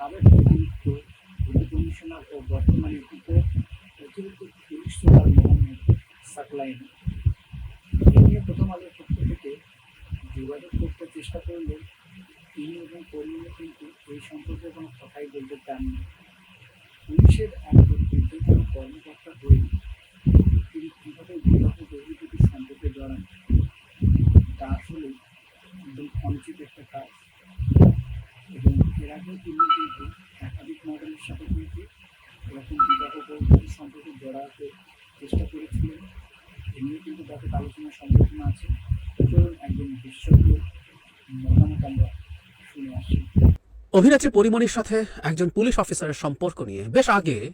সাবেক অতিরিক্ত police commissioner ও বর্তমানে উপ অতিরিক্ত পুলিশ সুপার মোহাম্মদ সাকলাইন নিয়ে প্রথম আলোর পক্ষ থেকে যোগাযোগ করতে চেষ্টা করলে তিনি এবং কর্মীরা কিন্তু এই সম্পর্কে কোনো কথাই বলতে চাননি পুলিশের একজন বিদ্যুৎ কর্মকর্তা হয়ে তিনি কীভাবে বিবাহ বহির্ভূত সম্পর্কে জড়ান তা আসলে একদম অনুচিত একটা কাজ এবং এর আগেও তিনি কিন্তু একাধিক মডেলের সাথে কিন্তু এরকম বিবাহ বহির্ভূত সম্পর্কে জড়াতে চেষ্টা করেছিলেন। এ নিয়ে কিন্তু ব্যাপক আলোচনা সম্ভাবনা আছে। চলুন একজন বিশেষজ্ঞ মতামত আমরা শুনে আসি। অভিনেত্রী পরিমণির সাথে একজন পুলিশ অফিসারের সম্পর্ক নিয়ে বেশ আগে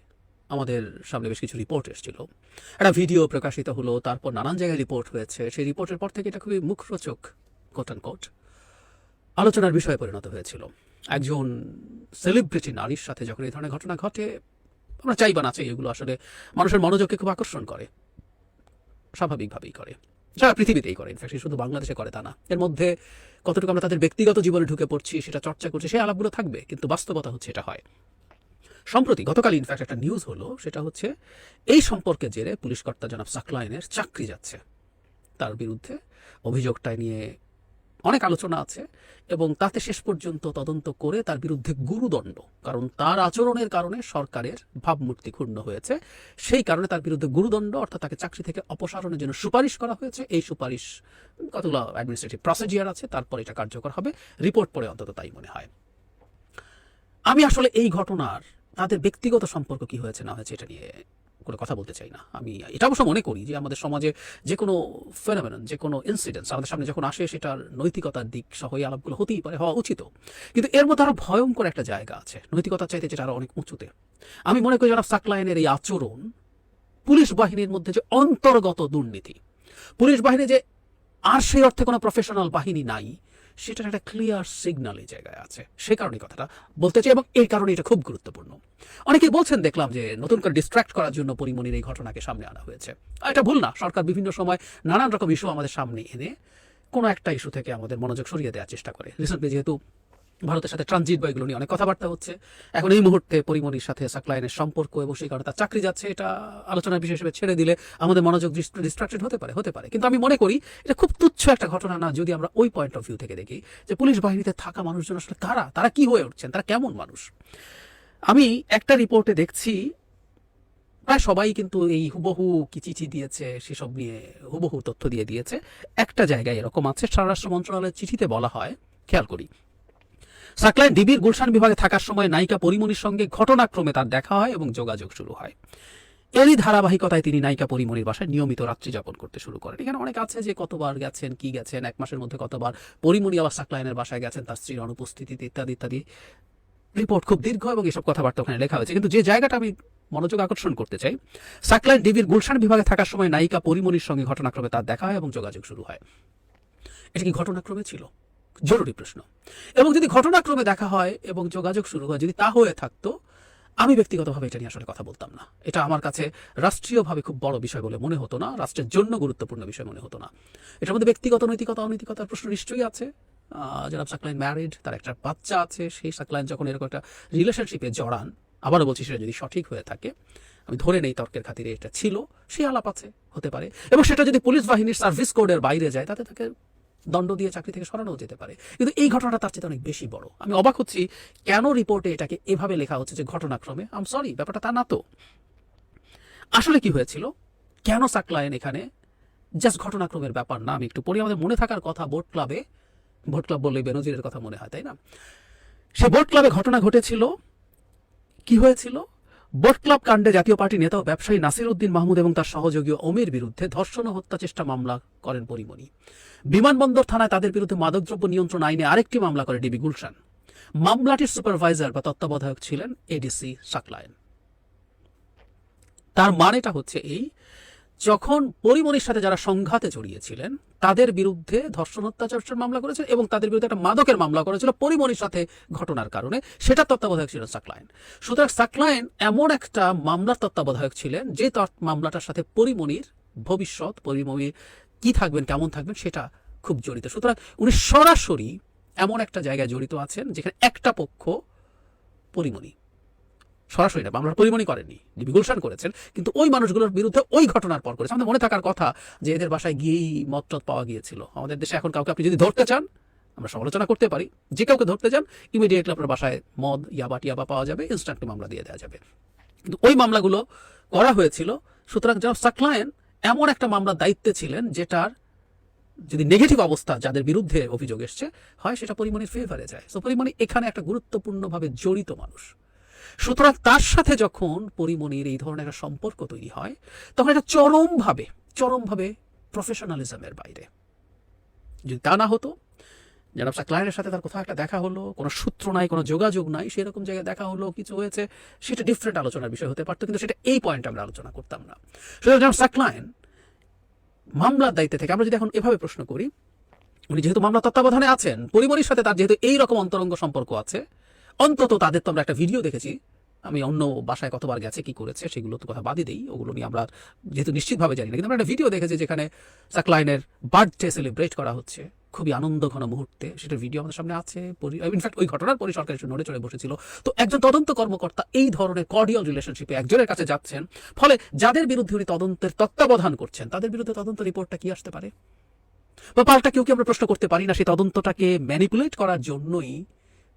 আমাদের সামনে বেশ কিছু রিপোর্ট এসেছিল। একটা ভিডিও প্রকাশিত হলো, তারপর নানান জায়গায় রিপোর্ট হয়েছে। সেই রিপোর্টের পর থেকে এটা খুবই মুখরোচক কোট কোট আলোচনার বিষয়ে পরিণত হয়েছিল। একজন সেলিব্রিটি নারীর সাথে যখন এই ধরনের ঘটনা ঘটে আমরা চাই বা না চাই এগুলো আসলে। মানুষের মনোযোগকে খুব আকর্ষণ করে। স্বাভাবিকভাবেই করে। সারা পৃথিবীতেই করে ইনফ্যাক্ট শুধু বাংলাদেশে করে তা না। এর মধ্যে কতটুকু আমরা তাদের ব্যক্তিগত জীবনে ঢুকে পড়ছি, সেটা চর্চা করছি, সেই আলাপগুলো থাকবে, কিন্তু বাস্তবতা হচ্ছে এটা হয়। সম্প্রতি গতকাল ইনফ্যাক্ট একটা নিউজ হলো, সেটা হচ্ছে, এই সম্পর্কে জেরে পুলিশ কর্তা জনাব সাকলাইনের চাকরি যাচ্ছে। তার বিরুদ্ধে অভিযোগটা নিয়ে অনেক আলোচনা আছে এবং তাতে শেষ পর্যন্ত তদন্ত করে তার বিরুদ্ধে গুরুদণ্ড। কারণ তার আচরণের কারণে সরকারের ভাবমূর্তি ক্ষুণ্ণ হয়েছে। সেই কারণে তার বিরুদ্ধে গুরুদণ্ড, অর্থাৎ তাকে চাকরি থেকে অপসারণের জন্য সুপারিশ করা হয়েছে। এই সুপারিশ কতগুলো অ্যাডমিনিস্ট্রেটিভ প্রসিজিয়ার আছে, তারপর এটা কার্যকর হবে। রিপোর্ট পড়ে অন্তত তাই মনে হয়। আমি আসলে এই ঘটনার, তাদের ব্যক্তিগত সম্পর্ক কি হয়েছে না হয়েছে এটা নিয়ে কোনো কথা বলতে চাই না। আমি, এটা অবশ্য মনে করি যে আমাদের সমাজে যে কোনো ফেনোমেনন যে কোনো ইনসিডেন্টস আমাদের সামনে যখন আসে, সেটার নৈতিকতার দিক সহ এই আলাপগুলো হতেই পারে, হওয়া উচিত। কিন্তু এর মধ্যে আরও ভয়ঙ্কর একটা জায়গা আছে, নৈতিকতার চাইতে যেটা আরও অনেক উঁচুতে। আমি মনে করি যারা সাকলাইনের এই আচরণ, পুলিশ বাহিনীর মধ্যে যে অন্তর্গত দুর্নীতি, পুলিশ বাহিনী যে আর সেই অর্থে কোনো প্রফেশনাল বাহিনী নাই সেটার একটা ক্লিয়ার সিগনাল এই জায়গায় আছে। সে কারণে কথাটা বলতে চাই এবং এই কারণে এটা খুব গুরুত্বপূর্ণ। অনেকেই বলছেন, দেখলাম যে নতুন করে ডিস্ট্রাক্ট করার জন্য পরিমণির এই ঘটনাকে সামনে আনা হয়েছে। এটা ভুল না, সরকার বিভিন্ন সময় নানান রকম ইস্যু আমাদের সামনে এনে কোনো একটা ইস্যু থেকে আমাদের মনোযোগ সরিয়ে দেওয়ার চেষ্টা করে। রিসেন্টলি যেহেতু ভারতের সাথে ট্রানজিট বা এগুলো নিয়ে অনেক কথাবার্তা হচ্ছে। এখন এই মুহূর্তে পরিমণির সাথে সাকলাইনের সম্পর্ক এবং সেই কারণে তার চাকরি যাচ্ছে, এটা আলোচনার বিষয় হিসেবে ছেড়ে দিলে আমাদের মনোযোগ ডিস্ট্রাক্টেড হতে পারে হতে পারে। কিন্তু আমি মনে করি, এটা খুব তুচ্ছ একটা ঘটনা না, যদি আমরা ওই পয়েন্ট অফ ভিউ থেকে দেখি, যে পুলিশ বাহিনীতে থাকা মানুষজন আসলে কারা? তারা কি হয়ে উঠছেন? তারা কেমন মানুষ? আমি একটা রিপোর্টে দেখছি, প্রায় সবাই কিন্তু এই হুবহু কি চিঠি দিয়েছে, সেসব নিয়ে হুবহু তথ্য দিয়ে দিয়েছে। একটা জায়গায় এরকম আছে, স্বরাষ্ট্র মন্ত্রণালয়ের চিঠিতে বলা হয়, খেয়াল করি সাকলাইন ডিবির গুলশান বিভাগে থাকার সময় নায়িকা পরিমণির সঙ্গে ঘটনাক্রমে তার দেখা হয় এবং যোগাযোগ শুরু হয়। এরই ধারাবাহিকতায় তিনি নায়িকা পরিমণির বাসায় নিয়মিত রাত্রি যাপন করতে শুরু করেন। এখানে অনেক আছে যে কতবার গেছেন, কি গেছেন, এক মাসের মধ্যে কতবার পরিমণি আবার সাকলাইনের বাসায় গেছেন, তার স্ত্রীর অনুপস্থিতিতে ইত্যাদি ইত্যাদি। রিপোর্ট খুব দীর্ঘ এবং এসব কথাবার্তা ওখানে লেখা হয়েছে। কিন্তু যে জায়গাটা আমি মনোযোগ আকর্ষণ করতে চাই সাকলাইন ডিবির গুলশান বিভাগে থাকার সময় নায়িকা পরিমণির সঙ্গে ঘটনাক্রমে তার দেখা হয় এবং যোগাযোগ শুরু হয়। এটা কি ঘটনাক্রমে ছিল? জরুরি প্রশ্ন। এবং যদি ঘটনাক্রমে দেখা হয় এবং যোগাযোগ শুরু হয়, যদি তা হয়ে থাকতো, আমি ব্যক্তিগতভাবে এটা নিয়ে আসলে কথা বলতাম না। এটা আমার কাছে রাষ্ট্রীয়ভাবে খুব বড় বিষয় বলে মনে হতো না, রাষ্ট্রের জন্য গুরুত্বপূর্ণ বিষয় মনে হতো না। এটার মধ্যে ব্যক্তিগত, নৈতিকতা, অনৈতিকতার প্রশ্ন নিশ্চয়ই আছে। জনাব সাকলাইন ম্যারিড তার একটা বাচ্চা আছে, সেই সাকলাইন যখন এরকম একটা রিলেশনশিপে জড়ান, আবারও বলছি সেটা যদি সঠিক হয়ে থাকে, আমি ধরে নেই তর্কের খাতিরে এটা ছিল সেই আলাপ আছে, হতে পারে। এবং সেটা যদি পুলিশ বাহিনীর সার্ভিস কোডের বাইরে যায়, তাতে তাকে দণ্ড দিয়ে চাকরি থেকে সরানো যেতে পারে। কিন্তু এই ঘটনাটা তার চেয়ে অনেক বেশি বড়। আমি অবাক হচ্ছি কেন রিপোর্টে এটাকে এভাবে লেখা হচ্ছে যে ঘটনাক্রমে। আম সরি ব্যাপারটা তা না তো। আসলে কি হয়েছিল? কেন সাকলায়ন এখানে? জাস্ট ঘটনাক্রমের ব্যাপার না। আমি একটু পড়ি, আমাদের মনে থাকার কথা বোট ক্লাবে। ভোট ক্লাব বললেই বেনজিরের কথা মনে হয়, তাই না? সে বোট ক্লাবে ঘটনা ঘটেছিল। কি হয়েছিল? বোট ক্লাব কাণ্ডে জাতীয় পার্টি নেতা ও ব্যবসায়ী নাসির উদ্দিন মাহমুদ এবং তার সহযোগী ওমের বিরুদ্ধে ধর্ষণ হত্যা চেষ্টা মামলা করেন পরিমণি। বিমানবন্দর থানায় তাদের বিরুদ্ধে মাদকদ্রব্য নিয়ন্ত্রণ আইনে আরেকটি মামলা করে ডিবি গুলশান। মামলাটির সুপারভাইজার বা তত্ত্বাবধায়ক ছিলেন এডিসি সাকলায়ন। তার মানেটা হচ্ছে এই যখন পরিমণির সাথে যারা সংঘাতে জড়িয়েছিলেন, তাদের বিরুদ্ধে ধর্ষণ হত্যাচারের মামলা করেছিল এবং তাদের বিরুদ্ধে একটা মাদকের মামলা করেছিল পরিমণির সাথে ঘটনার কারণে। সেটা তত্ত্বাবধায়ক ছিলেন সাকলায়ন সুতরাং সাকলায়ন এমন একটা মামলার তত্ত্বাবধায়ক ছিলেন যে মামলাটার সাথে পরিমণির ভবিষ্যৎ পরিমণির কি থাকবেন, কেমন থাকবেন সেটা খুব জড়িত। সুতরাং উনি সরাসরি এমন একটা জায়গায় জড়িত আছেন যেখানে একটা পক্ষ পরিমণি সরাসরি না মামলার পরিমণি করেননি ডিবি গুলশান করেছেন, কিন্তু ওই মানুষগুলোর বিরুদ্ধে ওই ঘটনার পর করেছে। আমাদের মনে থাকার কথা যে এদের বাসায় গিয়েই মদ টদ পাওয়া গিয়েছিল। আমাদের দেশে এখন কাউকে আপনি যদি ধরতে চান, আমরা সমালোচনা করতে পারি। যে কাউকে ধরতে চান ইমিডিয়েটলি আপনার বাসায় মদ, ইয়াবা টিয়াবা পাওয়া যাবে ইনস্ট্যান্টলি মামলা দিয়ে দেওয়া যাবে। কিন্তু ওই মামলাগুলো করা হয়েছিল, সুতরাং জনাব সাকলায়েন এমন একটা মামলার দায়িত্বে ছিলেন, যেটার যদি নেগেটিভ অবস্থা যাদের বিরুদ্ধে অভিযোগ এসছে, হয় সেটা পরিমণির ফেভারে যায়। সো পরিমণি এখানে একটা গুরুত্বপূর্ণভাবে জড়িত মানুষ। সুতরাং তার সাথে যখন পরিমণির এই ধরনের একটা সম্পর্ক তৈরি হয়, তখন এটা চরমভাবে চরমভাবে প্রফেশনালিজমের বাইরে। যদি তা না হতো জনাব ক্লায়েন্টের সাথে তার কোথাও একটা দেখা হলো, কোনো সূত্র নাই, কোনো যোগাযোগ নাই, সেরকম জায়গায় দেখা হলো, কিছু হয়েছে, সেটা ডিফারেন্ট আলোচনার বিষয় হতে পারতো, কিন্তু সেটা এই পয়েন্টে আমরা আলোচনা করতাম না। সুতরাং জনাব সাকলাইন মামলার দায়িত্বে থেকে আমরা যদি এখন এভাবে প্রশ্ন করি, উনি যেহেতু মামলা তত্ত্বাবধানে আছেন, পরিমণির সাথে তার যেহেতু এই রকম অন্তরঙ্গ সম্পর্ক আছে অন্তত তাদের তো আমরা একটা ভিডিও দেখেছি। আমি অন্য বাসায় কতবার গেছে, কি করেছে, সেগুলো তো কথা বাদই দিই। ওগুলো নিয়ে আমরা যেহেতু নিশ্চিতভাবে জানি না, কিন্তু আমরা একটা ভিডিও দেখেছি যেখানে সাকলাইনের বার্থডে সেলিব্রেট করা হচ্ছে। খুবই আনন্দ ঘন মুহূর্তে। সেটার ভিডিও আমাদের সামনে আছে। ইনফ্যাক্ট ওই ঘটনার পরে সরকার এসে নড়ে চড়ে বসেছিল। তো একজন তদন্ত কর্মকর্তা এই ধরনের কর্ডিয়াল রিলেশনশিপে একজনের কাছে যাচ্ছেন। ফলে যাদের বিরুদ্ধে উনি তদন্তের তত্ত্বাবধান করছেন, তাদের বিরুদ্ধে তদন্ত রিপোর্টটা কি আসতে পারে? বা পাল্টা কেউ কি আমরা প্রশ্ন করতে পারি না, সেই তদন্তটাকে ম্যানিপুলেট করার জন্যই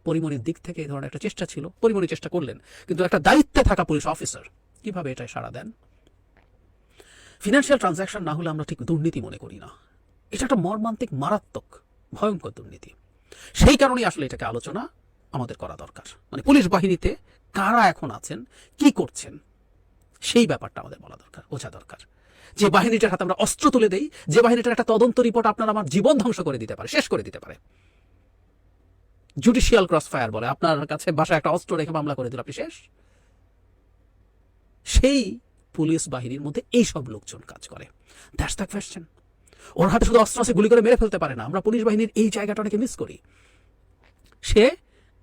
পরিমণির দিক থেকে এই ধরনের একটা চেষ্টা ছিল। পরিমণি চেষ্টা করলেন, কিন্তু একটা দায়িত্বে থাকা পুলিশ অফিসার কীভাবে এটাই সাড়া দেন? ফিনান্সিয়াল ট্রানজ্যাকশন না হলে আমরা ঠিক দুর্নীতি মনে করি না। এটা একটা মর্মান্তিক, মারাত্মক, ভয়ঙ্কর দুর্নীতি। সেই কারণেই আসলে এটাকে আলোচনা আমাদের করা দরকার। মানে পুলিশ বাহিনীতে কারা এখন আছেন, কি করছেন, সেই ব্যাপারটা আমাদের বলা দরকার, বোঝা দরকার। যে বাহিনীটার হাতে আমরা অস্ত্র তুলে দেই, যে বাহিনীটার একটা তদন্ত রিপোর্ট আপনার আমার জীবন ধ্বংস করে দিতে পারে, শেষ করে দিতে পারে। জুডিশিয়াল ক্রস ফায়ার বলে। আপনার কাছে বাসায় একটা অস্ত্র রেখে মামলা করে দিল, আপনি শেষ? সেই পুলিশ বাহিনীর মধ্যে এই সব লোকজন কাজ করে। দ্যাটস দ্য কোয়েশ্চেন ওর হাতে শুধু অস্ত্র আছে, গুলি করে মেরে ফেলতে পারে না। আমরা পুলিশ বাহিনীর এই জায়গাটা অনেকে মিস করি। সে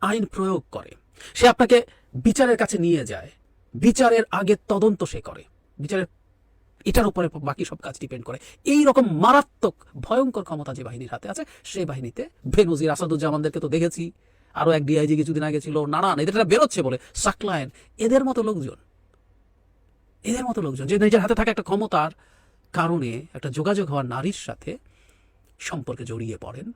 আইন প্রয়োগ করে। সে আপনাকে বিচারের কাছে নিয়ে যায়। বিচারের আগে তদন্ত সে করে। বিচারের এটার উপরে বাকি সব কাজ ডিপেন্ড করে। এই রকম মারাত্মক, ভয়ঙ্কর ক্ষমতা যে বাহিনীর হাতে আছে, সেই বাহিনীতে বেনজির আসাদুজ্জামানদেরকে তো দেখেছি। আরও এক ডিআইজি কিছুদিন আগে ছিল নানান এদের বেরোচ্ছে বলে। সাকলায়ন, এদের মতো লোকজন। এদের মতো লোকজন, যে নিজের হাতে থাকা একটা ক্ষমতার কারণে একটা যোগাযোগ হওয়ার নারীর সাথে সম্পর্কে জড়িয়ে পড়েন।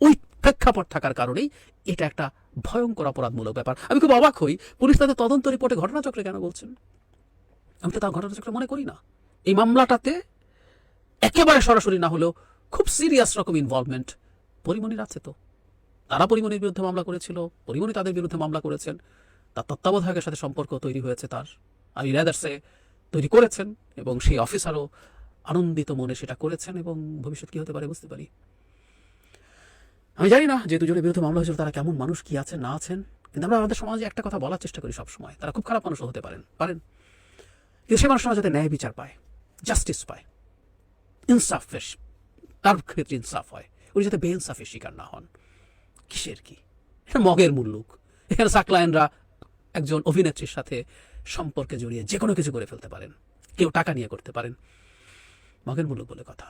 ওই প্রেক্ষাপট থাকার কারণেই এটা একটা ভয়ঙ্কর অপরাধমূলক ব্যাপার। আমি খুব অবাক হই, পুলিশ তাদের তদন্ত রিপোর্টে ঘটনাচক্রে কেন বলছেন? আমি তো তার ঘটনাচক্রে মনে করি না। এই মামলাটাতে একেবারে সরাসরি না হলেও খুব সিরিয়াস রকম ইনভলভমেন্ট পরিমণির আছে তো। তারা পরিমণির বিরুদ্ধে মামলা করেছিল, পরিমণি তাদের বিরুদ্ধে মামলা করেছেন। তার তত্ত্বাবধায়কের সাথে সম্পর্ক তৈরি হয়েছে তার। আমি রেদার্সে তৈরি করেছেন এবং সেই অফিসারও আনন্দিত মনে সেটা করেছেন এবং ভবিষ্যৎ কী হতে পারে বুঝতে পারি। আমি জানি না যে দুজনের বিরুদ্ধে মামলা হয়েছিল, তারা কেমন মানুষ, কি আছেন, না আছেন। কিন্তু আমরা আমাদের সমাজে একটা কথা বলার চেষ্টা করি সবসময়। তারা খুব খারাপ মানুষও হতে পারেন পারেন। সে মানুষরা যাতে ন্যায় বিচার পায় জাস্টিস পায়, ইনসাফ ফেস তার ক্ষেত্রে ইনসাফ হয়। উনি যাতে বে বেইনসাফের শিকার না হন, কিসের কি? এটা মগের মুল্লুক এখানে সাকলায়নরা একজন অভিনেত্রীর সাথে সম্পর্কে জড়িয়ে যে কোনো কিছু করে ফেলতে পারেন, কেউ টাকা নিয়ে করতে পারেন। মগের মুল্লুক বলে কথা।